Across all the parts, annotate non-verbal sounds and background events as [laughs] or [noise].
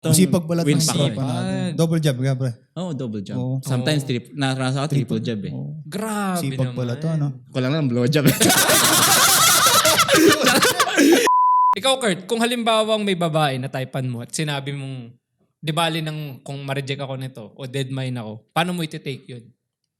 Tong Sipag win ng eh. natin. Double job ka, pre. Oo, double job. Oo. Sometimes, trip, naranasan ako triple job eh. Oo. Grabe Sipag naman. pala to, no? Kulang lang, blow job. [laughs] Ikaw, Kurt, kung halimbawang may babae na typean mo at sinabi mong, di bali ng kung ma-reject ako nito o dead mine ako, paano mo iti-take yun?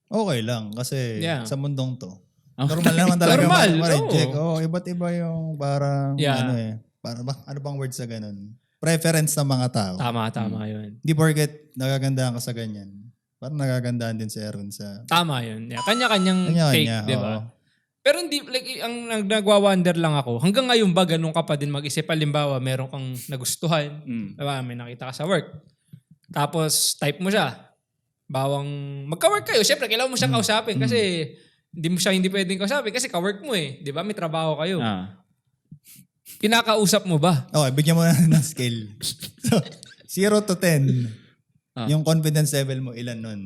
Okay lang. Kasi Yeah. sa mundong to, Okay. normal naman talaga Normal, ma- ma-reject. oo. Oo, iba't iba yung parang, Yeah. ano eh, para ba, ano bang word sa ganun? Preference ng mga tao. Tama, tama Hmm. yun. Hindi porket nagagandahan ka sa ganyan. Parang nagagandahan din si Aaron sa... Tama yun. Yeah. Kanya-kanyang Kanya-kanya, take, di ba? oo. Pero hindi, like, ang nag- nagwa-wonder lang ako, hanggang ngayon ba ganun ka pa din mag-isip? Halimbawa, meron kang nagustuhan, Mm. diba? may nakita ka sa work. Tapos, type mo siya. Bawang, magka-work kayo. Siyempre, kailangan mo siya kausapin kasi hindi mo siya hindi pwedeng kausapin kasi ka-work mo eh. Di ba? May trabaho kayo. Ah. Kinakausap mo ba? Okay, bigyan mo na [laughs] ng scale. so, 0 to 10. Ah. Yung confidence level mo, ilan nun?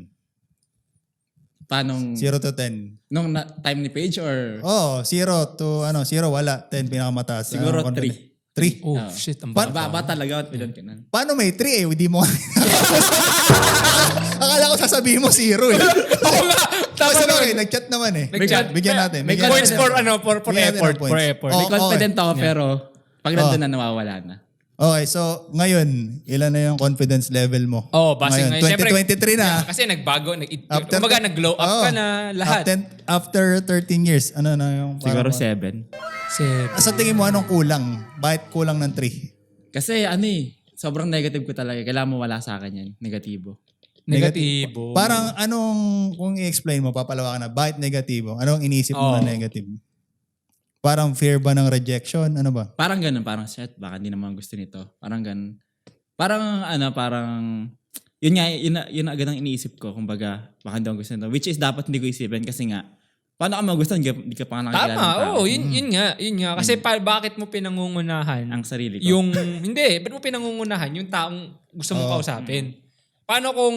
Paano, 0 to 10. nung na, time ni Page or Oh, 0 to ano, 0 wala, 10 pinakamataas. siguro Ano, confidence- 3. 3. Oh, Ah. shit. Ang Pa- baba. Ba, ba talaga at pilan ka na. Paano may 3 eh? Hindi mo. [laughs] Akala ko sasabihin mo 0 eh. [laughs] Oo nga. Tama Kasi naman. nag-chat naman eh. Nag-chat. Bigyan natin. May bigyan Points natin. for ano, for, for Bigyan natin effort. ng points. For effort. Oh, May confident ako pero pag nandun na nawawala na. Okay, so ngayon, ilan na yung confidence level mo? Oh, base ngayon. Siyempre, 2023 na. Kasi nagbago, nag After- kumbaga nag-glow up Oh. ka na lahat. After, after 13 years, ano na yung... Siguro parang- 7. Seven. Ah, Sa tingin mo, anong kulang? Bakit kulang ng 3? Kasi ano eh, sobrang negative ko talaga. Kailangan mo wala sa akin yan. Negatibo. Negatibo. Parang anong, kung i-explain mo, papalawa ka na, bakit negatibo? Anong iniisip mo Oh. na negative? Parang fear ba ng rejection? Ano ba? Parang ganun, parang shit, baka hindi naman gusto nito. Parang ganun. Parang ano, parang yun nga, yun, na- yun na agad ang iniisip ko. Kumbaga, baka hindi ako gusto nito. Which is dapat hindi ko isipin kasi nga, paano ka magustuhan? Hindi ka, hindi ka pa nga nakakilala ng Tama, tao. oo. yun, yun nga, yun nga. Kasi pa, bakit mo pinangungunahan Ang sarili ko. yung, hindi, ba't mo pinangungunahan yung taong gusto mong kausapin? Paano kung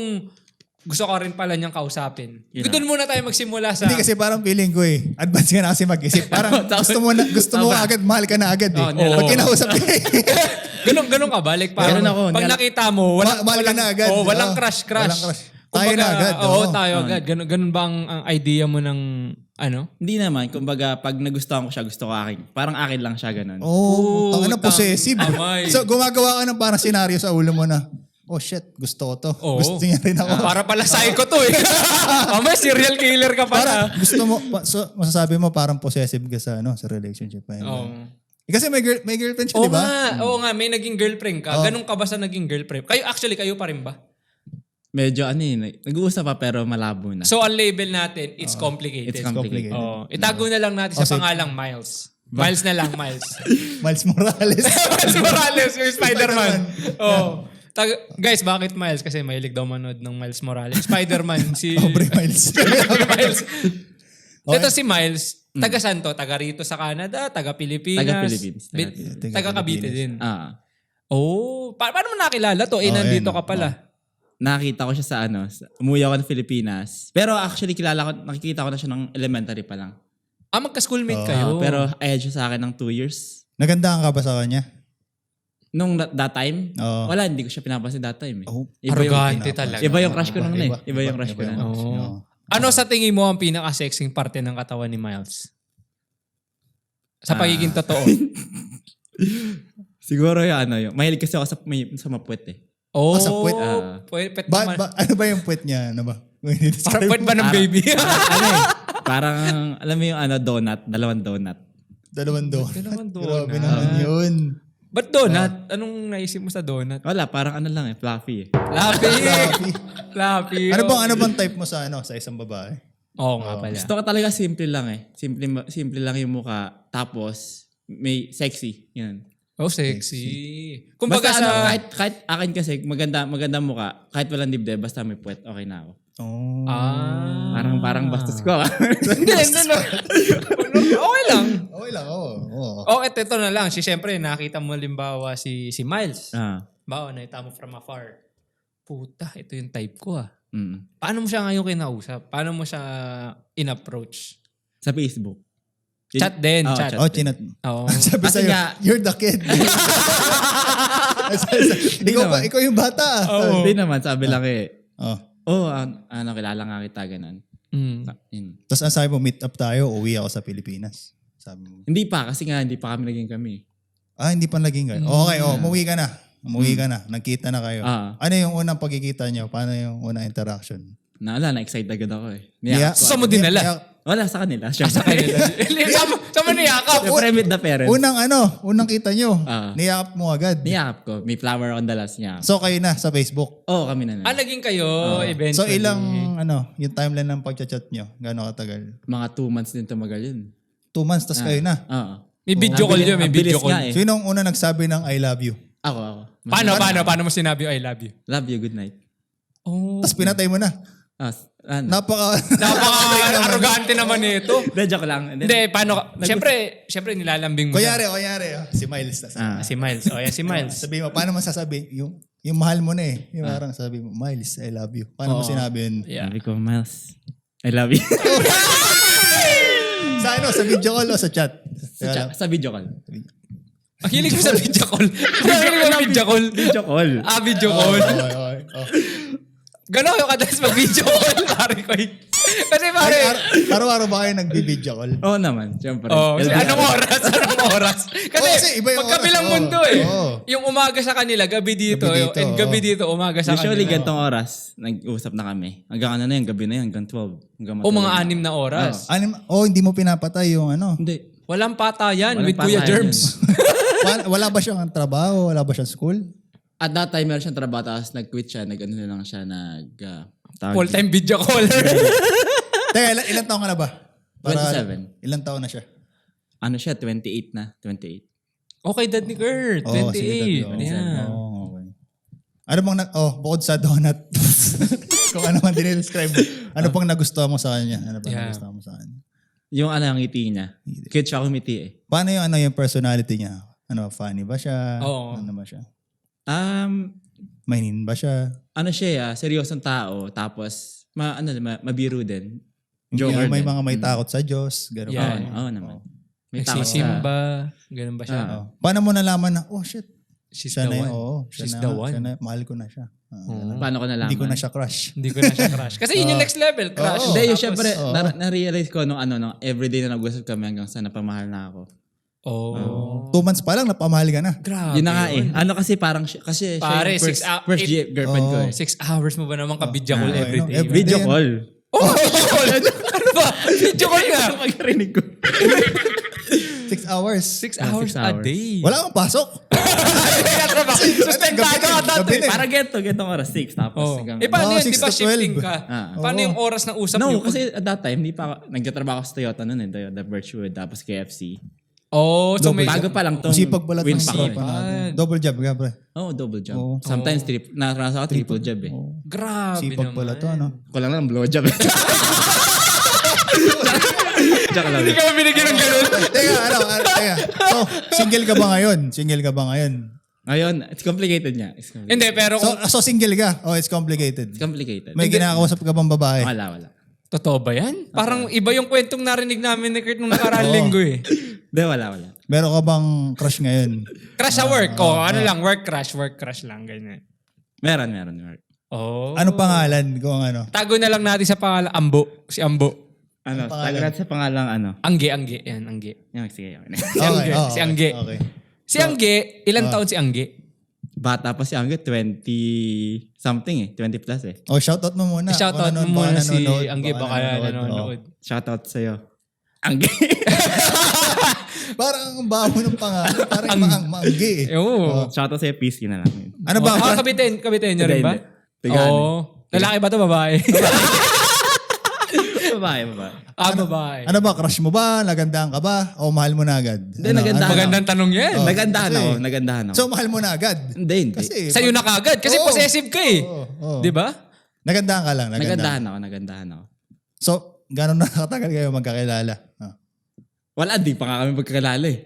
gusto ka rin pala niyang kausapin? Yun Doon muna tayo magsimula sa... Hindi kasi parang feeling ko eh. Advance ka na kasi mag-isip. [laughs] Parang gusto mo na, gusto mo agad, mahal ka na agad eh. Oo, nila- Pag kinausap ka eh. [laughs] ganun, ganun ka ba? Like, parang, Ganun ako, pag nila- nakita mo, walang, Ma- mahal ka walang, na agad. Oh, walang Oo. crush-crush. Walang crush. Tayo na agad, Oo, oo. tayo agad. Ganun, ganun ba ang, ang idea mo ng, ano? Hindi naman. Kumbaga, pag nagustuhan ko siya, gusto ko akin. Parang akin lang siya ganun. Oh, tanga na Putang possessive. amay. So gumagawa ka ng parang senaryo sa ulo mo na, oh shit, gusto ko to. Oo. Gusto niya rin ako. Para pala psycho to eh. [laughs] Mamaya serial killer ka Para pala. gusto mo, pa, so, masasabi mo parang possessive ka sa, ano, sa relationship. pa Oo. Eh, Kasi may, girl, may girlfriend siya, Oo di ba? nga, oo nga, may naging girlfriend ka. Ganun ka ba sa naging girlfriend? Kayo, actually, kayo pa rin ba? Medyo ano eh, nag-uusap pa pero malabo na. So, ang label natin, it's complicated. It's complicated. Oo. Itago na lang natin sa pangalang Miles. Miles na lang, Miles. [laughs] Miles Morales. [laughs] Miles Morales, yung Spider-Man. Oo. Tag- guys, bakit Miles? Kasi mahilig daw manood ng Miles Morales. Spider-Man, [laughs] si... Pobre Miles. [laughs] Miles. [laughs] Ito si Miles, taga saan to? Taga rito sa Canada, taga Pilipinas. Taga Philippines, taga Bit- Philippines. Taga Cavite din. Ah. Oh, pa- paano mo nakilala to? Eh, Oh, nandito ka pala. nakita ko siya sa ano, sa, umuwi ako ng Pilipinas. Pero actually kilala ko, nakikita ko na siya ng elementary pa lang. Ah, magka-schoolmate Oh. kayo. Pero ahead siya sa akin ng two years. Nagandahan ka ba sa kanya? Nung that, that time, Oo. wala, hindi ko siya pinapansin that time eh. Oh, Iba yung, Arrogante talaga. iba yung crush ko nung eh. Iba yung crush ko na. crush Oo. niya. Ano sa tingin mo ang pinaka-sexing parte ng katawan ni Miles? Sa Ah. pagiging totoo. [laughs] Siguro yung ano yung, mahilig kasi ako sa, may, sa mapuwet eh. Oh, sa puwet? Ah. puwet, pet Ba, naman. ba, ano ba yung puwet niya? Ano ba? [laughs] Parang puwet ba ng baby? ano eh, parang, alam mo yung ano, donut, dalawang donut. Dalawang donut. Dalawang Grabe donut. naman yun. Ba't donut? Anong naisip mo sa donut? Wala, parang ano lang eh, fluffy eh. Fluffy. [laughs] Fluffy. Ano bang ano bang type mo sa ano sa isang babae? Oo nga pala. Gusto ko talaga simple lang eh. Simple, simple lang yung mukha. Tapos, may sexy. Yan. Oh, sexy. Kumbaga Basta sa... ano, kahit, kahit akin kasi, maganda, maganda mukha. Kahit walang dibdib, basta may puwet, okay na ako. Oh. ah. Parang, parang bastos ko. ah. [laughs] Hindi, hindi. no. [laughs] okay lang. Okay lang, oo. oo. Oh, eto, ito na lang. Si, syempre, nakita mo limbawa si, si Miles. ah, Bawa, nakita mo from afar. Puta, ito yung type ko ah. mm. Paano mo siya ngayon kinausap? Paano mo siya in-approach? Sa Facebook. Chat din, Oo, chat. Oh, chinat. Oo. [laughs] Sabi Kasi sa'yo, nga- you're the kid. [laughs] ikaw, naman. ikaw yung bata. Oo. Hindi naman, sabi lang eh, Oh. oh, an- ano, kilala nga kita, ganun. Mm. Yun. Tapos ang sabi mo, meet up tayo, uwi ako sa Pilipinas. Sabi mo. Hindi pa, kasi nga, hindi pa kami naging kami. Ah, hindi pa naging ganun. Okay, oh, umuwi ka na. Umuwi ka na. Nagkita na kayo. Ah. Ano yung unang pagkikita nyo? Paano yung unang interaction? Na, wala, na-excite agad ako eh. Niya- Niyakap ko. Sa mo dinala? Niya- Wala, sa kanila. Sa Siyempre. kanila. [laughs] Sama, sama niyakap. Siyempre, meet the parents. Unang ano, unang kita nyo. Ah. niyakap mo agad. Niyakap ko. May flower on the last niya. So kayo na sa Facebook. Oo, kami na Ah, na. naging kayo eventually. So ilang ano, yung timeline ng pagchat nyo? Gano'ng katagal? Mga two months din tumagal yun. Two months, tas kayo na. Oo. May video call yun, may ang video call. eh. Sino ang una nagsabi ng I love you? Ako, ako. Paano, paano, paano mo sinabi I love you? Love you, good night. Oh. Tapos pinatay mo na. Ah, s- ano? Napaka... Napaka-arrogante [laughs] naman ito. Hindi, joke lang. And then, Hindi, paano ka? Siyempre, siyempre nilalambing mo. kunyari, kunyari. oh, si Miles. Tas, ah, siya. Si Miles. O, yan si Miles. Sabi mo, paano mo sasabi? Yung, yung mahal mo na eh. Yung parang sabi mo, Miles, I love you. Paano mo Oo. sinabi yun? Yeah. sabi ko, Miles, I love you. [laughs] Sa ano? Sa video call o sa chat? sa, cha- sa video call. Ang hilig mo sa video call. [laughs] Ang hilig mo sa video call. Video call. Ah, video Oh, call. okay, okay. Oh. Gano'n kayo kadalas mag-video call, [laughs] pare ko. Kasi pare, Ay, ar- araw-araw ba kayo nagbi-video call? Oo naman, siyempre. oh, kasi LDR. anong oras? Anong oras? Kasi, Oo, kasi iba yung magkabilang oras, mundo eh. Oo. Yung umaga sa kanila, gabi dito. Gabi dito, and gabi dito, umaga sa Usually, kanila. gantong oras, nag-usap na kami. Hanggang ano na yun, gabi na yun, hanggang 12. Hanggang O mga anim na oras. Anim, oh, hindi mo pinapatay yung ano. Hindi. Walang patayan Walang with Kuya patayan Germs. [laughs] wala, wala ba siyang trabaho? Wala ba siyang school? At that time, meron siyang trabaho, tapos nag-quit siya, nag-ano na lang siya, nag... Uh, tawag- Full-time video caller. [laughs] Teka, ilan, ilan taon ka na ba? 27. Ilan taon na siya? Ano siya, 28 na, 28. okay, dad ni Kurt. Oo, 28. sige, dad, oo. okay. Ano bang, na, oh, bukod sa donut, [laughs] kung ano man dinidescribe mo, ano pang nagustuhan mo sa kanya? Ano pang Yeah. nagustuhan mo sa kanya? Yung ano, ang ngiti niya. Cute siya kumiti eh. Paano yung, ano, yung personality niya? Ano, funny ba siya? Oo. Ano ba siya? Um, Mainin ba siya? ano siya, ah, seryosong tao, tapos, ma, ano, ma, mabiru din. Yung Joker may din. mga may takot sa Diyos. Gano'n Yeah. Oo, ba? oo naman. May takot siya. Nagsisimba. Ganun ba siya? Ah. Oh. Paano mo nalaman na, oh shit, She's siya the na yun. one. Oo, siya She's na, the one. Siya na, mahal ko na siya. Ah, ganun. Paano ko nalaman? Hindi ko na siya crush. Hindi ko na siya crush. [laughs] Kasi yun yung next level, crush. Oo. Hindi, yung Tapos- syempre, oo. na, na-realize ko nung ano, nung everyday na nag-usap kami hanggang sa napamahal na ako. Oh. Two months pa lang, napamahal ka na. Grabe. Yun na nga eh. Ano kasi parang, siya- kasi Pare, siya yung first, six hou- first eight- girlfriend ko Oo. eh. Six hours mo ba naman ka-video call Ah, every ano, day? every- Video Then- call. Oh, [laughs] video call! ano ba? Video call na! Pagkarinig ko. Six hours. Six Ah, hours six a hours. day. Wala kang pasok. Sustentado ka Gabi dati. na. Parang geto, getong oras, 6. Tapos Oh. hanggang... Eh paano Oo, yun? Di ba to shifting 12. ka? Ah. Paano Oo. yung oras ng usap no, niyo? kasi at that time, hindi pa ako, nagtatrabaho ako sa Toyota noon eh. Toyota Birchwood, tapos KFC. Oh, so may... Bago pa lang tong Masipag pala win ng pa ko isipan eh. natin. Double job pre. Oo, double job. Oo. Sometimes, trip, naranasan ako triple job eh. Grabe Sipag naman. pala to, ano? Ko lang lang blow job eh. [laughs] Tsaka lang. Hindi ka binigyan ng ganun. teka, ano, ano, teka. So, single ka ba ngayon? Single ka ba ngayon? Ngayon, it's complicated niya. It's complicated. Hindi, pero So, kung... so single ka? Oh, it's complicated. It's complicated. May kinakausap ka bang babae? Wala, wala. Totoo ba yan? Parang iba yung kwentong narinig namin ni Kurt nung nakaraang Oo. linggo eh. [laughs] Hindi, wala, wala. Meron ka bang crush ngayon? Crash sa work. Oh, ano lang, work crash, work crash lang, ganyan. Meron, meron, meron. Oh. Ano pangalan? Kung ano? Tago na lang natin sa pangalan, Ambo. Si Ambo. Ano, tagal natin sa pangalang ano. Angge, Angge. Yan, Angge. Yung, sige, okay. Si Angge. si Angge. Okay. Si Angge, ilang taon si Angge? Bata pa si Angge, 20 something eh. 20 plus eh. Oh, shoutout mo muna. Shoutout mo muna si Angge, baka nanonood. Shoutout sa'yo. Angge. [laughs] Parang ang baho ng pangalan. Parang maang, maanggi eh. Oo. Shoutout sa'yo, peace na lang. Ano ba? Ah, kabitin, kabitin nyo rin ba? Tigano. Oo. Lalaki ba to babae? [laughs] babae, babae. ah, babae. Ano ba? Crush mo ba? Nagandahan ka ba? O mahal mo na agad? Hindi, Ano- nagandahan. ano- Magandang tanong yan. Oh, nagandahan kasi- ako, nagandahan ako. So, mahal mo na agad? hindi, hindi. Kasi, Sa'yo na kagad. Kasi Oo. possessive ka eh. Oo, oo. Di ba? Nagandahan ka lang. Nagandahan. nagandahan ako, nagandahan ako. So, gano'n na katagal kayo magkakilala? Ah. Wala, di pa nga kami magkakilala eh.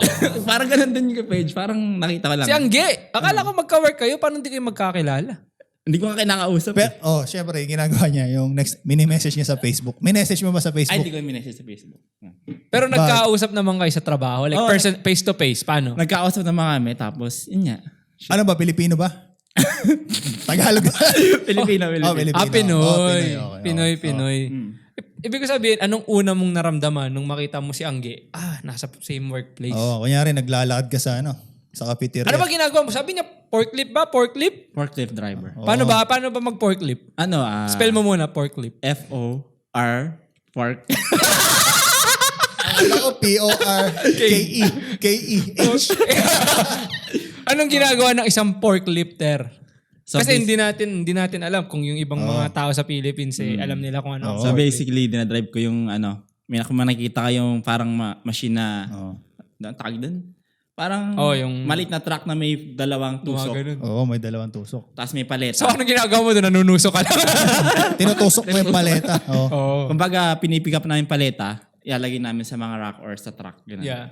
[coughs] parang ganun din yung page. Parang nakita ko lang. Si Angge. Akala ko magka-work kayo, paano hindi kayo magkakilala? Hindi ko nga kinakausap. Pero, eh. oh, syempre, ginagawa niya, yung next, mini-message niya sa Facebook. Mini-message mo ba sa Ay, Facebook? hindi ko yung minessage sa Facebook. Pero nagkausap naman kayo sa trabaho. Like Oo. person, face to face. Paano? Nagkausap naman kami, tapos, yun nga. Ano ba, Pilipino ba? [laughs] Tagalog ba? [laughs] Filipino, Oh, Filipino. Pilipino. Ah, Pinoy. Oh, Pinoy, okay, Pinoy, okay. Pinoy. Mm. I- Ibig ko sabihin, anong una mong naramdaman nung makita mo si Angge? Ah, nasa same workplace. Oo, oh, kunyari naglalakad ka sa ano, sa cafeteria. Ano ba ginagawa mo? Sabi niya, forklift ba? Forklift? Forklift driver. Paano ba? Paano ba mag-forklift? Ano, ah... Spell mo muna, forklift. F-O-R, fork. Ano ko, P-O-R-K-E. K-E-H. [laughs] Anong ginagawa ng isang forklifter? So, Kasi bas- hindi natin hindi natin alam kung yung ibang mga tao sa Philippines eh, alam nila kung ano. ang So forklift. basically, dinadrive ko yung ano, may kung nakikita ka yung parang ma- machine na, Oo. oh. tawag doon? Parang Oh, yung- maliit na truck na may dalawang tusok. Oo, may dalawang tusok. Tapos may paleta. So anong ginagawa mo doon? Nanunusok ka lang. [laughs] Tinutusok mo yung paleta. Oo. Oo. Kumbaga, pinipick up namin paleta, ilalagay namin sa mga rack or sa truck. Ganun. Yeah.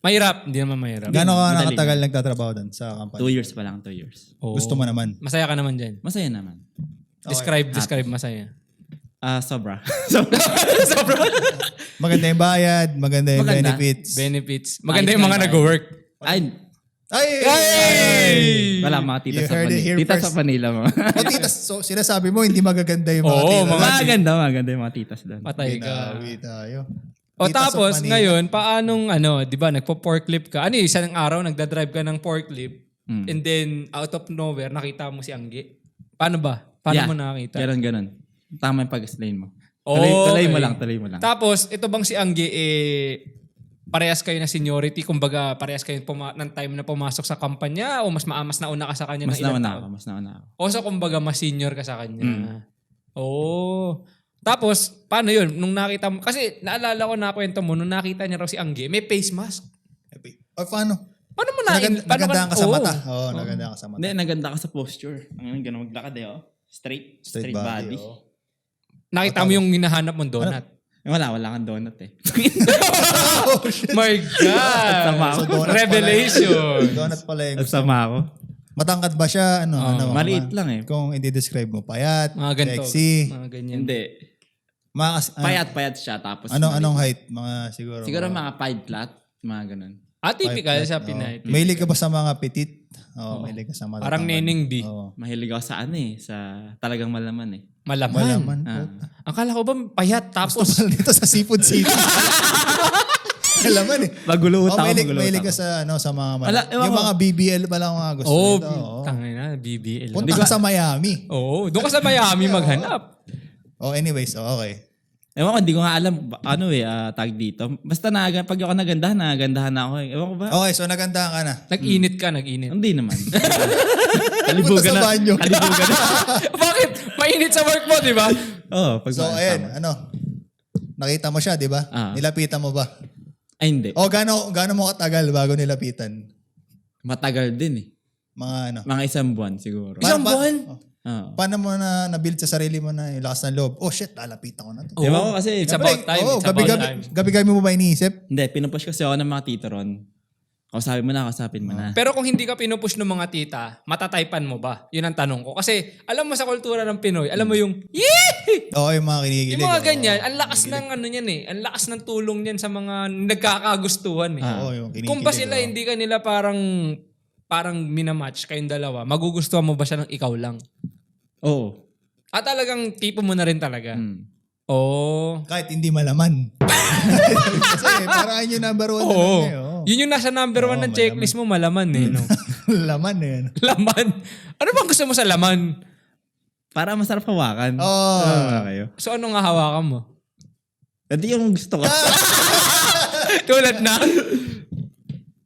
Mahirap. Hindi naman mahirap. Gano'n ka Madali. nakatagal nagtatrabaho doon sa company? Two years pa lang, two years. Oo. Gusto mo naman. Masaya ka naman dyan. Masaya naman. Describe, describe masaya. Ah, sobra. [laughs] sobra. [laughs] sobra. Maganda yung bayad, maganda yung Maganda. benefits. Benefits. Maganda Ayos yung mga lang, nag-work. Ay, Ay! Hey! wala mga tita You sa heard it Manila. here Tita first. sa Manila mo. [laughs] O titas, so sinasabi mo hindi magaganda yung mga Oo, titas. mga- maganda, maganda yung mga titas doon. Patay ka. Ginawi tayo. O Titas of tapos, Manila. ngayon, paanong, ano, di ba, nagpo-forklift ka. Ano yung isang araw, nagdadrive ka ng forklift, Mm. and then, out of nowhere, nakita mo si Angge. Paano ba? Paano Yeah. mo nakita? Ganon, ganon. Tama yung pag-explain mo. Oh, Tuloy, tuloy mo okay. lang, tuloy mo lang. Tapos, ito bang si Angge, eh, parehas kayo na seniority? Kumbaga, parehas kayo puma- ng time na pumasok sa kampanya? O mas maamas na una ka sa kanya mas ng ilang nauna taon? ako, mas nauna ako. O so, kumbaga, mas senior ka sa kanya. Mm. Oo. Tapos, paano yun? Nung nakita mo, kasi naalala ko na kwento mo, nung nakita niya raw si Angge, may face mask. O paano? Paano mo na? Nagand- paano nagandaan ka sa Oo. mata. Oo, nagandaan ka sa mata. Hindi, naganda ka sa posture. Ang ganun, maglakad eh, oh. Straight, straight, body. oo. Nakita mo yung hinahanap mong donut. Eh, wala, wala kang donut eh. [laughs] My God! Sama ako. So, donut pala Revelation. Donut pala yung At sama ako. Matangkad ba siya? Ano? ano maliit ma- lang eh. Kung i-describe mo, payat, Mga ganito. sexy. Mga ganyan. Hindi. Mga, kas- ano, Payat-payat siya. Tapos, ano, maliit. anong height? Mga siguro. Siguro mga mga five flat. Mga ganun. Ah, typical five sa Pinay. Mahilig ka ba sa mga petit? Oo, mahilig ka sa mga Parang Neneng B. Mahilig ako sa ano eh. Sa talagang malaman eh. Malaman. Malaman. Ah. Akala ko ba payat tapos Gusto mo dito sa Seafood City. [laughs] Alaman eh. Maguluot Oh, ako, mahilig, maguluot mahilig ka sa, ano, sa mga, ewan yung ko. mga BBL pa lang mga gusto Oh, nito. oo. tangin na, BBL. Punta ka sa Miami. Oo, doon ka sa Miami [laughs] maghanap. Oh, anyways, oh, okay. Ewan ko, hindi ko nga alam ano eh, ah, tag dito. Basta na, pag ako nagandahan, nagandahan na ako eh. Ewan ko ba? Okay, so nagandahan ka na. Nag-init ka, nag-init. Hindi naman. [laughs] Punta Kalibugan sa na. banyo. Kalibugan na. [laughs] Bakit? Mainit sa work mo, di ba? Oo, pag So, ayan, ano, nakita mo siya, di ba? Ah. Nilapitan mo ba? Ay, hindi. O, gaano, gaano mo katagal bago nilapitan? Matagal din eh. Mga ano? Mga isang buwan siguro. Isang buwan? oh, Oo. paano mo na nabuild sa sarili mo na yung lakas ng loob? Oh shit, lalapitan ko na to. Oo. Ewan ko kasi, It's about time. oh, It's about gabi-gabi, time. gabi-gabi mo ba iniisip? hindi, pinupush kasi ako ng mga tito ron. Kausapin mo na, kausapin mo na. Pero kung hindi ka pinupush ng mga tita, matataypan mo ba? Yun ang tanong ko. Kasi alam mo sa kultura ng Pinoy, alam mo yung, yee! Oo, yung mga kinikilig. Yung mga oo. ganyan, ang lakas ng ano niyan eh. Ang lakas ng tulong niyan sa mga nagkakagustuhan eh. Oo, yung kinikilig. Kung ba sila oo. hindi ka nila parang parang minamatch kayong dalawa, magugustuhan mo ba siya ng ikaw lang? Oo. At talagang tipo mo na rin talaga. Hmm. Oo. Kahit hindi malaman. [laughs] Kasi parang yun yung number one. Oo. na lang eh, oo. Yun yung nasa number one Oo, ng checklist mo, malaman eh. No? [laughs] laman eh. ano. laman. Ano bang gusto mo sa laman? Para masarap hawakan. Oo. Ah, kayo. So ano nga hawakan mo? Hindi yung gusto ko. [laughs] Tulad na?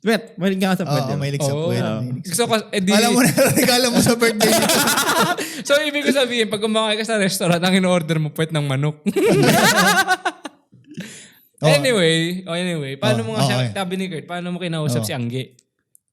Wait, mahilig ka sa Oo, pwede. mahilig sa Oo. puwet. Gusto ko, eh di, Alam mo na, [laughs] regalo mo sa birthday niya. [laughs] so ibig ko sabihin, pag kumakain ka sa restaurant, ang in-order mo puwet ng manok. [laughs] anyway, oh, anyway, paano Oh, mo nga siya, okay. sabi ni Kurt, paano mo kinausap Oh. si Angge?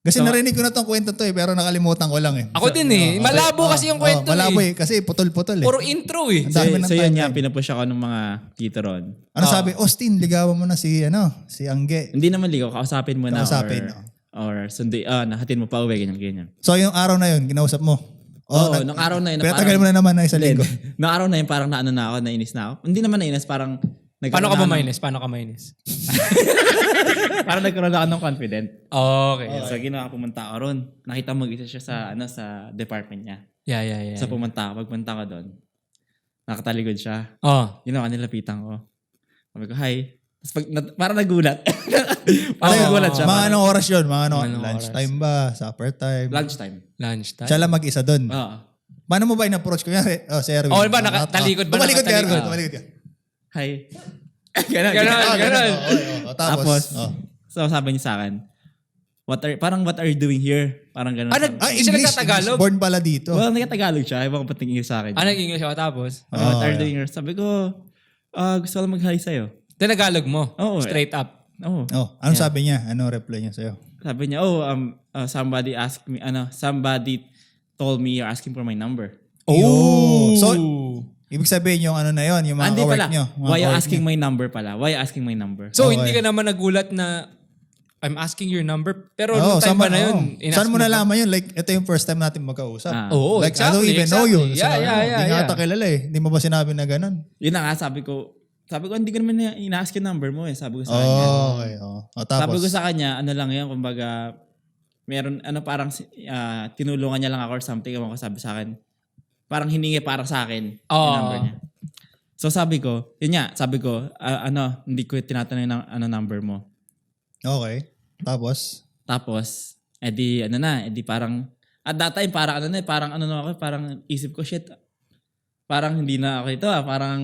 Kasi narinig ko na tong kwento to eh, pero nakalimutan ko lang eh. Ako din eh. Malabo kasi yung kwento Oh, malabo eh. eh. Kasi putol-putol eh. Puro intro eh. So, so yun nga, pinupush ako ng mga tito ron. Ano sabi? Austin, ligawan mo na si, ano, si Angge. Hindi naman ligaw, kausapin mo na Kausapin, or, or sundi, ah, nahatin mo pa uwi, ganyan, ganyan. So yung araw na yun, kinausap mo. Oo, nag- nung araw na yun. Pero tagal mo na naman na Hindi, linggo. nung araw na yun, parang naano na ako, nainis na ako. Hindi naman nainis, parang... Paano ka ba minus? Paano ka minus? [laughs] Parang nagkaroon ako ng confident. Okay. So, ginawa pumunta ako ron. Nakita mo isa siya sa, ano, sa department niya. Yeah, yeah, yeah. So, pumunta ako. Pagpunta ko doon, nakataligod siya. oh. Ginawa, nilapitan ko. Sabi ko, hi. Tapos pag, na, parang nagulat. [laughs] parang nagulat siya. Mga Parang, anong oras yun? Mga ano, Anong lunchtime ba? Supper time? lunchtime. Lunch time. Siya lang mag-isa doon. Oo. Paano mo ba in-approach? Kunyari, oh, si Erwin. Oh, ba, naka- Ah, talikod ba? Tumalikod ka, Nakatalikod. Erwin. Tumalikod ka. Hi. [laughs] Ganon, Ah, ganon. Oh, oh, oh. Tapos, Tapos, oh. So sabi niya sa akin, what are, parang what are you doing here? Parang ganun. Ah, nag- Ah, siya English. nagtatagalog? English. Born pala dito. well, nagkatagalog siya. Ewan ko ba't tingin sa akin. Ano naging siya tapos? Oh, what are you yeah. doing here? Sabi ko, ah, gusto ko lang mag-hi sa'yo. Tinagalog mo? Oo, eh. Straight up? Oo. Oh, ano sabi niya? Ano reply niya sa'yo? Sabi niya, oh, um, uh, somebody asked me, ano, somebody told me you're asking for my number. Oh. So, ibig sabihin yung ano na yon, yung Ah, mga hindi kawork pala. niyo. mga Why you kawork asking niyo. my number pala? Why you asking my number? So, Okay. hindi ka naman nagulat na I'm asking your number. Pero Oo, nung time mo- na yun? inask Saan mo nalaman yun? Like, ito yung first time natin magkausap. Ah. Oo, like, I don't exactly, even know you. exactly. Yeah, Sinabi yeah, yeah, Hindi nga yeah. ata kilala eh. Hindi mo ba sinabi na ganun? Yun na nga, sabi ko, sabi ko, hindi ko naman na- ina-ask yung number mo eh. Sabi ko sa kanya. Oh, okay. Oh. Oh, tapos, Sabi ko sa kanya, ano lang yan, kumbaga, meron, ano parang, ah, tinulungan niya lang ako or something, ako sabi sa akin. Parang hiningi para sa akin Oo. yung number niya. So sabi ko, yun nga, sabi ko, ah, ano, hindi ko tinatanong yung ano number mo. Okay. Tapos, Tapos, edi ano na, edi parang, at that time, parang ano na, eh, parang ano na ako, parang isip ko, shit, parang hindi na ako ito ah, parang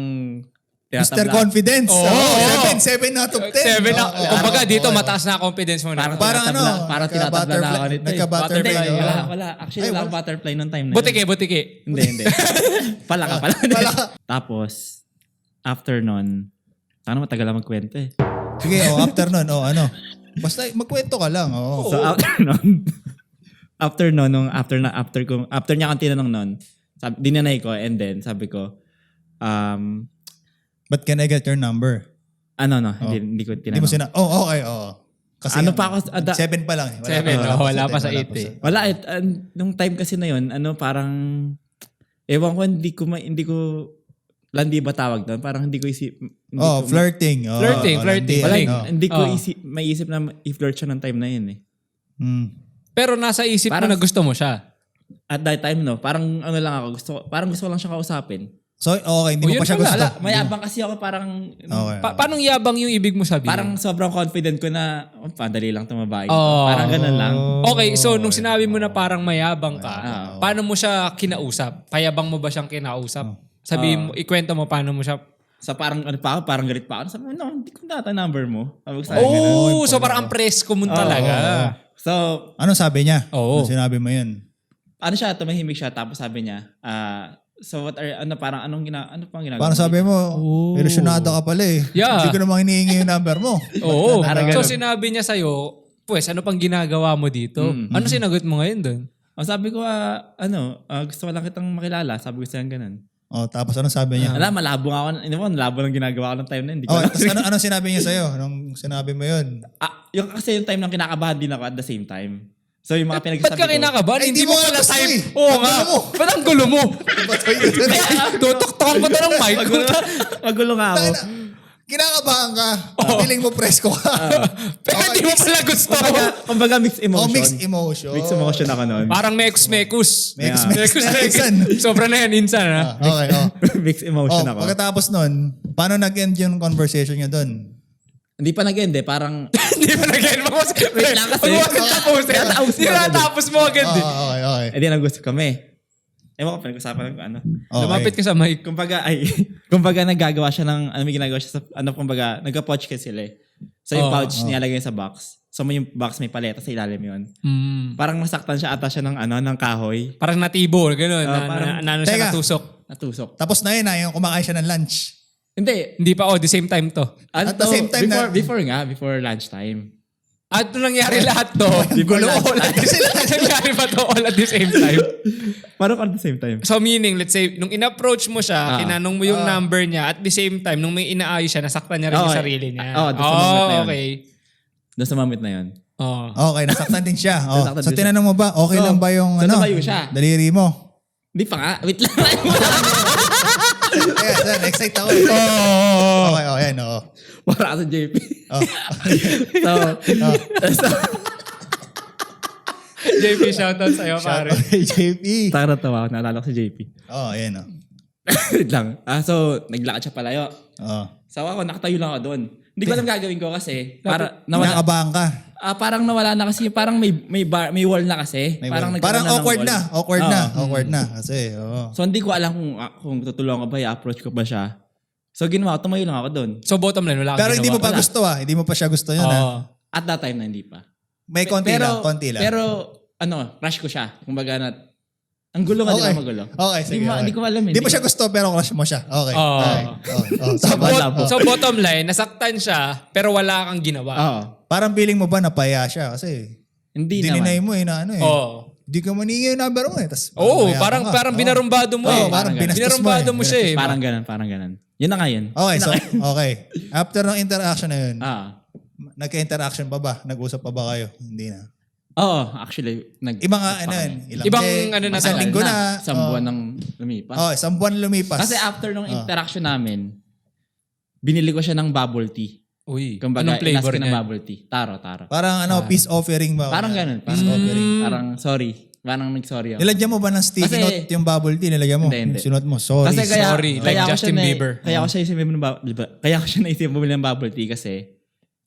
Mr. tinatabla- Confidence. Oo, Oh, oo. seven, seven out of ten. Seven na. Oo, kumbaga, oo, dito oo. mataas na confidence mo na. Parang, Parang tinatabla, ano, parang tinatabla na ako nagka-butterfly- nito eh. nagka-butterfly, Butterfly, oo. Wala, wala. Actually, Ay, wala akong butterfly nung time na Butiki, yun. butiki. Hindi, hindi. [laughs] pala ka, pala. Pala ka. Tapos, after nun, sana matagal lang magkwento eh. Sige, oh, after nun, oh, ano. Basta magkwento ka lang. Oh. So, after nun, [laughs] after nun, nung after na, after ko, after niya akong tinanong nun, sabi, dinanay ko, and then, sabi ko, um, But can I get your number? ano no, hindi, hindi ko Hindi mo tinanong. sina... Oh, okay, oh. Kasi Ano nga, pa ako- ada- seven pa lang. eh. Wala Seven, pa, oh, wala pa sa eight eh. Wala, eh, uh, nung time kasi na yun, ano, parang, ewan ko, hindi ko, ma, hindi ko, landi ba tawag doon? Parang hindi ko isip, hindi Oh, ko, flirting. Oh, Flirting, oh, flirting. landi, Galing. ano. hindi ko Oh. isip, may isip na i-flirt siya ng time na yun eh. Hmm. Pero nasa isip Parang- mo na gusto mo siya. At that time, no, parang ano lang ako, gusto, parang gusto ko lang siya kausapin. So, okay, hindi Oh, mo pa siya gusto. Wala, mayabang kasi ako parang, Okay. Pa- paano yabang yung ibig mo sabihin? parang sobrang confident ko na, oh, padali lang tumabae. Oh. Parang ganun lang. Okay, so nung sinabi mo na parang mayabang ka, Ah. paano mo siya kinausap? Payabang mo ba siyang kinausap? Sabihin mo, ikwento mo paano mo siya. So parang ano pa ako, parang galit pa ako. Sabi ko, no, hindi ko data number mo. Sabi ko sa akin, ganun. Oh, so parang ang press ko mo talaga. So, Ano sabi niya? Oo. Ano sinabi mo yun? ano siya, tumahimik siya. Tapos sabi niya, ah, so what are, ano, parang anong gina, ano pang ginagawa? Parang mo? sabi mo, ilusyonado ka pala eh. Yeah. Hindi ko namang hinihingi yung number mo. [laughs] Oo. Parang So ganun. sinabi niya sa'yo, pues ano pang ginagawa mo dito? Ano sinagot mo ngayon doon? Oh, sabi ko, ah, ano, ah, gusto ko lang kitang makilala. Sabi ko siya ganun. Oh, tapos ano sabi niya? Alam, malabo nga ako. Hindi mo, malabo lang ginagawa ko ng time na yun. Hindi ko Oh, alam. tapos ano, [laughs] ano sinabi niya sa'yo? Nung sinabi mo yun? Ah, yung kasi yung time nang kinakabahan din ako at the same time. So yung mga Ba't pinagsasabi ka ko. kinakabahan? Ay, Hindi di mo mo pala time. eh. Oo Ang nga. gulo mo. Ba't ang gulo mo? Ba't ko yun? Tutuktokan [laughs] ko to ng mic. Magulo, [laughs] magulo nga ako. Kinakabahan ka. Feeling mo presko ka. [laughs] Pero hindi mo pala gusto. Kumbaga, kumbaga mixed emotion. Oh, mixed emotion. Mixed emotion ako noon. Parang. Mekus, mekus, Mekus-mekus. mekus. Sobra na yan, insan ha. Ah, Okay, oh. [laughs] mixed Oh, emotion ako. pagkatapos nun, paano nag-end yung conversation niyo dun? Hindi pa nag-end eh. Parang, [laughs] Hindi na-get mo. Wait lang kasi. Huwag tapusin. Hindi agad. natapos mo agad Oh, eh. okay, okay. edi nag-gusto kami. Ewan ko, pinag-usapan ko ano. Okay. Lumapit ka sa mic. Kumbaga, ay, [laughs] kumbaga nagagawa siya ng, ano may ginagawa siya sa, ano, kumbaga, nagka-pouch kasi sila eh. So yung Oh, pouch nilalagay sa box. So may yung box may paleta sa ilalim yun. Mm. Parang nasaktan siya ata siya ng ano, ng kahoy. Parang natibo, gano'n. Ah, na, parang- na, na, ano siya natusok. Natusok. Tapos na yun na, yung kumakain siya ng lunch. Hindi. Hindi pa, oh, the same time to. Ano At the same time before, na- before nga, before lunchtime. At nung nangyari lahat to, [laughs] gulo all at the same nangyari pa to all at the same time. [laughs] Parang at the same time. So meaning, let's say, nung in-approach mo siya, Ah. tinanong mo yung number niya, at the same time, nung may inaayos siya, nasaktan niya rin Oo, yung sarili niya. Oo, doon sa moment na yun. okay. Doon sa moment na yun. Oh. Okay, nasaktan din siya. [laughs] Oh. Nasaktan So tinanong mo ba, okay So, lang ba yung so ano, siya. daliri mo? Hindi pa nga. Wait lang. Ayan, sir, excite ako. eh. Okay, oh, ayan, oo. Para sa JP. [laughs] Oh. so, so, JP, shoutout sa'yo, pare. Okay, JP. taka natawa ako. Naalala ko si JP. Oh, ayan, oh. [laughs] Wait lang. Ah, so, naglakad siya palayo. Oh. So ako, nakatayo lang ako doon. Hindi ko alam gagawin ko kasi para nawala Nakabahan ka. ah, parang nawala na kasi parang may may bar, may wall na kasi. May parang wall. parang ng awkward na. Awkward na. Oo. Awkward na. Kasi, oo. So hindi ko alam kung ah, kung tutulungan ko ba, i-approach ko ba siya. So ginawa ko, tumayo lang ako doon. So bottom line, wala kang Pero hindi mo ginawa. pa gusto ah. Hindi mo pa siya gusto yun Oo. ah. At that time na hindi pa. May konti lang. Konti lang. Pero ano, crush ko siya. Kumbaga na, ang gulo nga, di Okay. ba magulo? Okay, sige. Hindi, ma- okay. hindi ko alam. Hindi mo siya gusto pero crush mo siya. Okay. Oo. Okay. Oh, oh. Wala po. oh. so bottom line, nasaktan siya, pero wala kang ginawa. Oo. parang feeling mo ba napaya siya? Kasi Hindi dininay naman. mo eh na ano eh. Oo. Di ka maningi yung number mo eh. Tas, Oo, parang parang binarumbado mo Oo, eh. parang binastos mo eh. Binarumbado mo siya eh. Parang ganun, parang ganun. Yun na nga yun. Okay, so, okay. After ng interaction na yun, Ah. nagka-interaction pa ba? Nag-usap pa ba kayo? Hindi na. Oo, actually, nag Ibang nga, ano yun? Ilang Ibang day, ano na isang linggo na. Isang buwan nang lumipas. Oh, isang buwan lumipas. Kasi after nung Ah. interaction namin, binili ko siya ng bubble tea. Uy, Kumbaga, anong flavor ko ng niya? bubble tea. Taro, taro. parang ano, peace offering ba? Parang ganun. Peace Parang, offering. parang sorry. Parang nag-sorry ako. Nilagyan mo ba ng sticky Kasi- note yung bubble tea? Nilagyan mo? Hindi, hindi. Sinuot mo, sorry. Kasi kaya, sorry, kaya like ako Justin siya na, Bieber. Kaya ako siya isip ng bubble diba? Kaya ako siya naisip bumili ng bubble tea kasi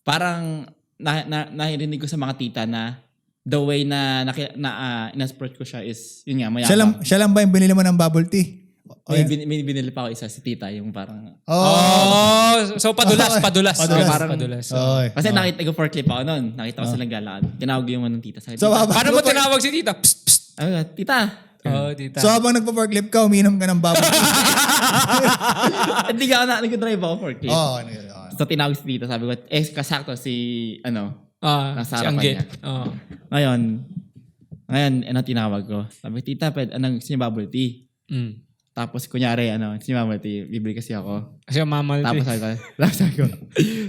parang na, na, nahirinig ko sa mga tita na the way na, na, na uh, in-approach ko siya is, yun nga, mayabang. siya, lang, siya lang ba yung binili mo ng bubble tea? O, May, bin, may binili pa ako isa, si tita, yung parang, Oh. Oh, so padulas, [laughs] padulas. Padulas. Oh, Parang- padulas. Okay. kasi nakita ko for clip ako noon. Nakita ko silang galaan. Tinawag yung ano ng tita. Sabi, So, tita, Paano mo tinawag si tita? Psst, psst. ano tita. Oh, tita. so habang nagpa-forklift ka, uminom ka ng bubble tea. [laughs] Hindi ka na, nag-drive ako for clip. oh, ano. So tinawag si tita. Sabi ko, eh, kasakto si, ano, ah, nasa si harapan niya. Oh. Ngayon, ngayon, ano tinawag ko? Sabi ko, tita, pwede, anong gusto niyo bubble tea? Mm. Tapos, kunyari, ano, niyo bubble tea? Bibili kasi ako. Kasi mamal Tapos, eh. sabi ko, tapos sabi ko,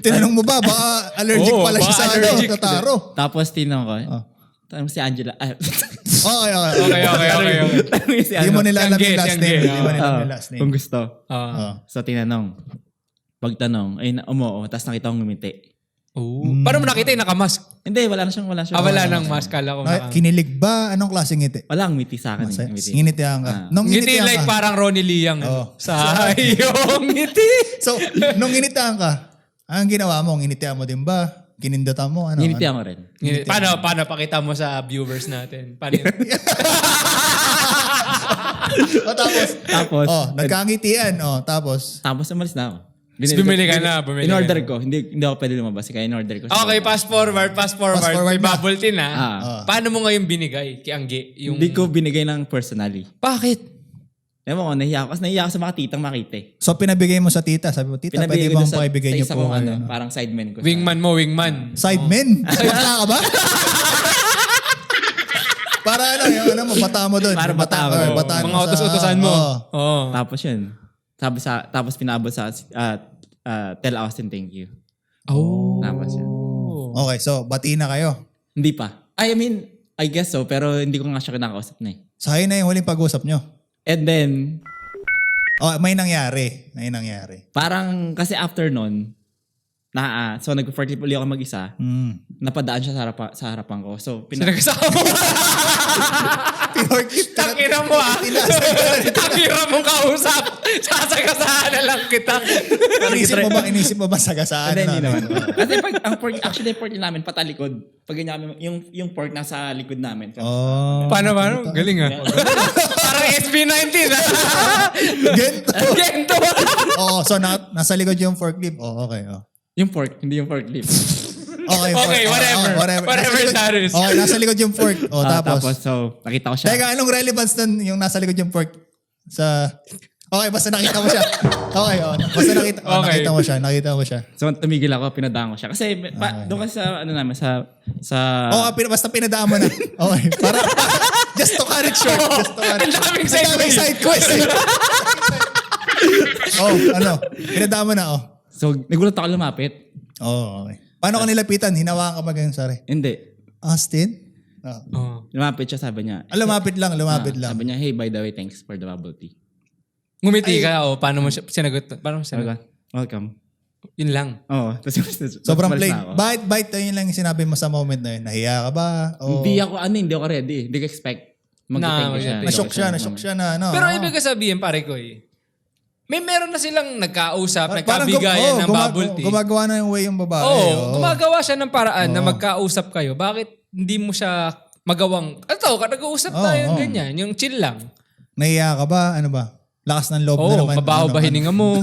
Tinanong mo ba? Baka allergic Oo, pala siya baka sa, ano, allergic. sa taro. tapos tinanong ko, Oh. tanong si Angela, ah, Okay, okay. Okay, okay, okay. okay. tanong si Hindi ano, mo nila alam yung last name. Hindi mo nila alam ah, yung last name. kung gusto. Ah. Oh. So, tinanong. Pagtanong, ay, na- umuo, tapos nakita kong ngumiti. Oh. Paano mo nakita yung nakamask? Hindi, wala na siyang, wala siyang. Ah, wala nang mask. Kala ko Na, kinilig ba? Anong klaseng ngiti? Wala ang ngiti sa akin. Masaya. eh, ngiti. Nginitihan ka. Ah. Nung Ngiti nginitihan like ka, parang Ronnie Liang. Oo. ano? Sa yung ngiti. [laughs] So, nung nginitihan ka, ang ginawa mo, nginitihan mo din ba? Kinindatan mo? Ano? Nginitihan ko rin. Ngiti. Paano, paano? Pakita mo sa viewers natin. Paano yun? ano? [laughs] O tapos, Tapos, oh, nagkangitian. Oh, tapos, tapos umalis na ako. Tapos bumili ka na, bumili ka In-order na. ko. Hindi, hindi ako pwede lumabas. Kaya in-order ko. Okay, fast forward, fast forward. Fast forward May na. bubble tea na. Ah. Paano mo ngayon binigay kay Angge? Yung... Hindi ko binigay ng personally. Bakit? Ewan ko, nahiya ako. Kasi nahiya ako sa mga titang makita eh. so pinabigay mo sa tita. Sabi mo, tita, Pinabigay pwede ko bang sa, pakibigay sa niyo isa po? kong ano, ano? parang sideman ko. sa- Wingman mo, wingman. Sidemen? [laughs] Wala ka ba? Para ano, yung ano mo, bata mo doon. Para bata mo. oh, Mga sa- utos-utosan mo. Oo. Tapos yun. Sabi sa, tapos pinabot sa, uh, uh, tell Austin thank you. Oh. Tapos yun. Okay, so bati na kayo. Hindi pa. I mean, I guess so, pero hindi ko nga siya kinakausap na eh. So, ayun na yung huling pag-usap nyo. And then, Oh, may nangyari. May nangyari. parang kasi after nun, na, ah, so nag-forklift uli ako mag-isa, Hmm. napadaan siya sa, harapa, sa harapan ko. So, pina- Sinagasama mo. [laughs] Pinorkit ka. Takira mo ah. Takira mong kausap. Sasagasahan na lang kita. Inisip mo ba, inisip mo ba sagasaan Hindi, hindi na? naman. Kasi pag, ang pork, actually, pork namin patalikod. Pag ganyan kami, yung, yung pork nasa likod namin. Oh. Paano, paano? Galing ah. Parang SB19 ah. Gento. Gento. [laughs] Oo, so na, nasa likod yung forklift. Oh, okay. Oh. Yung pork, hindi yung forklift. [laughs] Okay, Okay, fork- whatever. oh, whatever. Whatever Nasa likod- status. Okay, nasa likod yung fork. [laughs] Oh, Ah, tapos. tapos, so, nakita ko siya. Teka, anong relevance nun yung nasa likod yung fork? Sa... Okay, basta nakita mo siya. Okay, oh, basta nakita, oh, Okay. nakita mo siya. Nakita mo siya. So, tumigil ako, pinadaan ko siya. Kasi, pa, doon kasi sa, ano namin, sa, sa, Oo, oh, basta pinadaan mo na. Okay. Para, [laughs] just to cut it short. Just to cut it Ang short. daming Ang daming side quest. eh. oh, ano? Pinadaan mo na, oh. So, nagulat ako lumapit. Oo, oh, okay. Paano ka nilapitan? Hinawakan ka ba ganyan, sorry? Hindi. Austin? Oh. Oh. Lumapit siya, sabi niya. Ah, lumapit lang, lumapit ah, lang. Sabi niya, hey, by the way, thanks for the bubble tea. Ngumiti ka o paano mo siya sinagot? Paano mo Sabi sinagot? ko, welcome. Yun lang. Oo. Tapos, Sobrang plain. na. Bite, bite, yun lang yung sinabi mo sa moment na yun. Nahiya ka ba? O, Hindi ako, ano, hindi ako ready. Hindi ko expect. Na, Mag-thank you siya. Na-shock siya, na-shock siya na ano. Pero oh. ibig sabihin, pare ko eh. May meron na silang nagkausap, Parang gum- nagkabigayan oh, ng guma- bubble tea. Gumagawa na yung way yung babae. Oo, oh. gumagawa siya ng paraan na Oo. magkausap kayo. Bakit hindi mo siya magawang, ano to, nag-uusap Oo, tayo oo. ganyan, yung chill lang. Nahiya ka ba? Ano ba? Lakas ng loob na Oo, naman. mabaho Ano- ba hininga mo?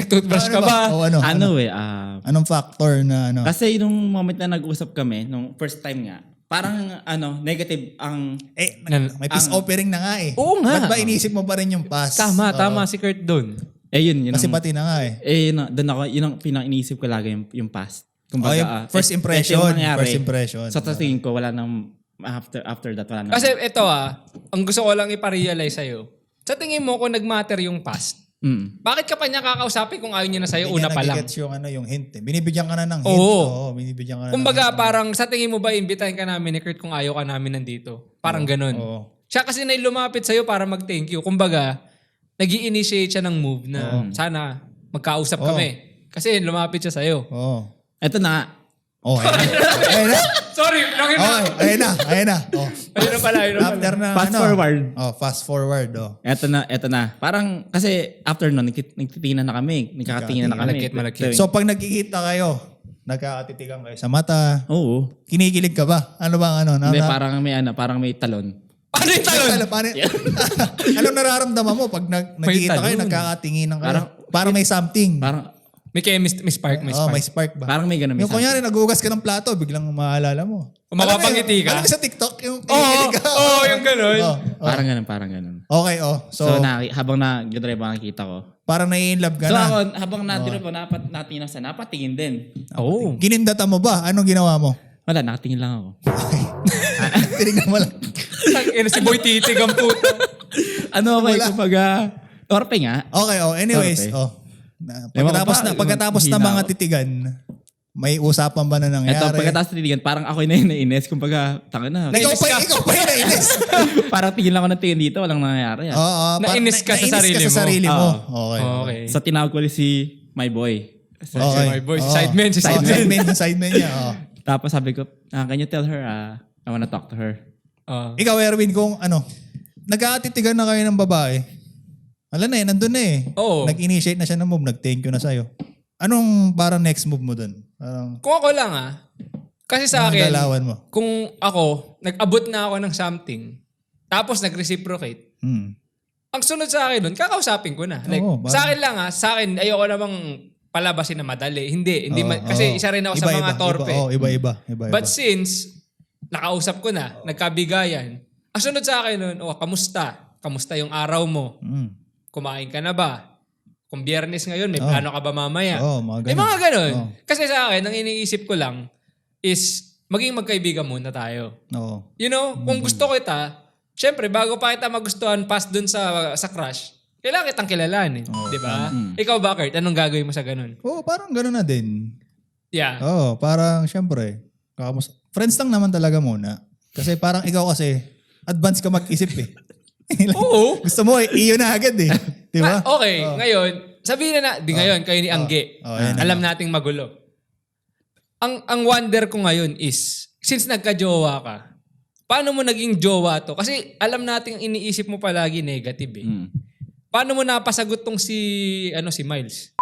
Nag-toothbrush ano ka ba? O ano? Ano eh, ah, Anong factor na ano? kasi nung moment na nag-usap kami, nung first time nga, parang ano, negative ang Eh, Nan- may peace ang- offering na nga eh. Oo nga. Ba't ba inisip mo pa rin yung past? Tama, Oo. tama si Kurt doon. eh yun, yun Kasi ang, pati na nga eh. eh yun, ang- doon ako, yun ang pinang-inisip ko lagi yung, yung past. Oh, yung ah, first et- impression. eto yung nangyari. First impression. Sa tingin ko, wala nang, after after that, wala nang. Kasi ito ah, ang gusto ko lang iparealize sa'yo. Sa tingin mo kung nag-matter yung past, Mm. bakit ka pa niya kakausapin kung ayaw niya na sa'yo Hindi una niya pa lang? nagigets yung, ano, yung hint eh. Binibigyan ka na ng hint. Oo. binibigyan ka na Kumbaga ng hint. parang sa tingin mo ba imbitahin ka namin ni Kurt kung ayaw ka namin nandito? Parang ganun. Oo. Siya kasi na lumapit sa'yo para mag-thank you. Kumbaga, nag initiate siya ng move na sana magkausap Oo. kami. Kasi lumapit siya sa'yo. Oo. Eto na, Oh, ayun na. [laughs] ayun na. Sorry, nakita Okay, ayun na. Ayun na. Oh. Ayun na pala, ayun na pala. After na, Fast ano? forward. Oh, fast forward. Oh. eto na, eto na. Parang, kasi after nun, nagkit- nagtitingnan na kami. Nagkakatingin na kami. Malagkit, malagkit. So, pag nagkikita kayo, nagkakatitigan kayo sa mata, Oo. kinikilig ka ba? Ano bang ano? Na, Hindi, na- parang may ano, parang may talon. Paano yung talon? Ano, paano, [laughs] anong nararamdaman mo pag nag, nagkikita kayo, talon. nagkakatinginan kayo? Parang- Parang, may something. Parang, May chemist, may spark, may oh, spark. may spark ba? parang may ganun. May yung kunyari, nagugas ka ng plato, biglang maalala mo. Kung mapapangiti ka? Alam mo sa TikTok, yung kinikilig ka. oo, yung ganun. Oh, oh. Parang ganun, parang ganun. Okay, oh. So, So, na, habang nag-drive ako nakikita ko. parang nai-inlove ka So na. ako, habang na-drive ko, napat, natingin sa napatingin din. Oo. Ginindata mo ba? Anong ginawa mo? Wala, nakatingin lang ako. [laughs] Tinignan mo lang. Si Boy Titig ang puto. ano ba, Wala. kumbaga, torpe nga. Okay, oh. Anyways, Okay. oh. Na, pagkatapos na, pagkatapos na mga titigan, may usapan ba na nangyari? Ito, pagkatapos tinitingnan, parang ako na yung nainis. Kumbaga, tanga na. Na ikaw pa, ka. ikaw pa yung nainis. [laughs] parang tingin lang ako ng tingin dito, walang nangyayari. Oo, Ah. oh, Nainis ka sa sarili mo. sarili mo. Oo. Okay. Okay. So tinawag ko ulit si my boy. So, Okay. my boy, si Oo. sideman, si Oh, sideman. sideman, yung sideman niya. Oh. [laughs] Tapos sabi ko, ah, can you tell her, ah, I wanna talk to her. Oh. Ikaw, Erwin, kung ano, nagkakatitigan na kayo ng babae, alam na eh, nandun na eh. Oo. Nag-initiate na siya ng move, nag-thank you na sa'yo. Anong parang next move mo dun? Parang, Kung ako lang ah, kasi sa anong akin, galawan mo? kung ako, nag-abot na ako ng something, tapos nag-reciprocate, Hmm. ang sunod sa akin nun, kakausapin ko na. Like, Oo, ba- sa akin lang ah, sa akin, ayoko namang palabasin na madali. Hindi, hindi Oo, ma- kasi oo. isa rin ako sa Iba, mga iba, torpe. Iba, oh, iba, iba, iba, iba. But since, nakausap ko na, nagkabigayan, ang sunod sa akin nun, oh, kamusta? Kamusta yung araw mo? Mm. Kumain ka na ba? Kung biyernes ngayon, may Oo. plano ka ba mamaya? Oo, mga May ganun. mga ganun. Oo. Kasi sa akin, ang iniisip ko lang is maging magkaibigan muna tayo. Oo. You know, kung Mm-hmm. gusto kita, syempre, bago pa kita magustuhan past dun sa, sa crush, kailangan kitang kilalanin. Di ba? Ikaw ba, Kurt? Anong gagawin mo sa ganun? Oo, parang ganun na din. Yeah. Oo, parang syempre, kakamus- friends lang naman talaga muna. Kasi parang ikaw kasi, advance ka mag-isip eh. Oo. Gusto mo, iyo na agad eh. Di ba? Ah, okay, ngayon, sabihin na na, di ngayon, kayo ni Angge. Oh, yan, alam nating magulo. Ang ang wonder ko ngayon is, since nagka-jowa ka, paano mo naging jowa to? Kasi alam nating iniisip mo palagi negative eh. Mm. Paano mo napasagot tong si, ano, si Miles?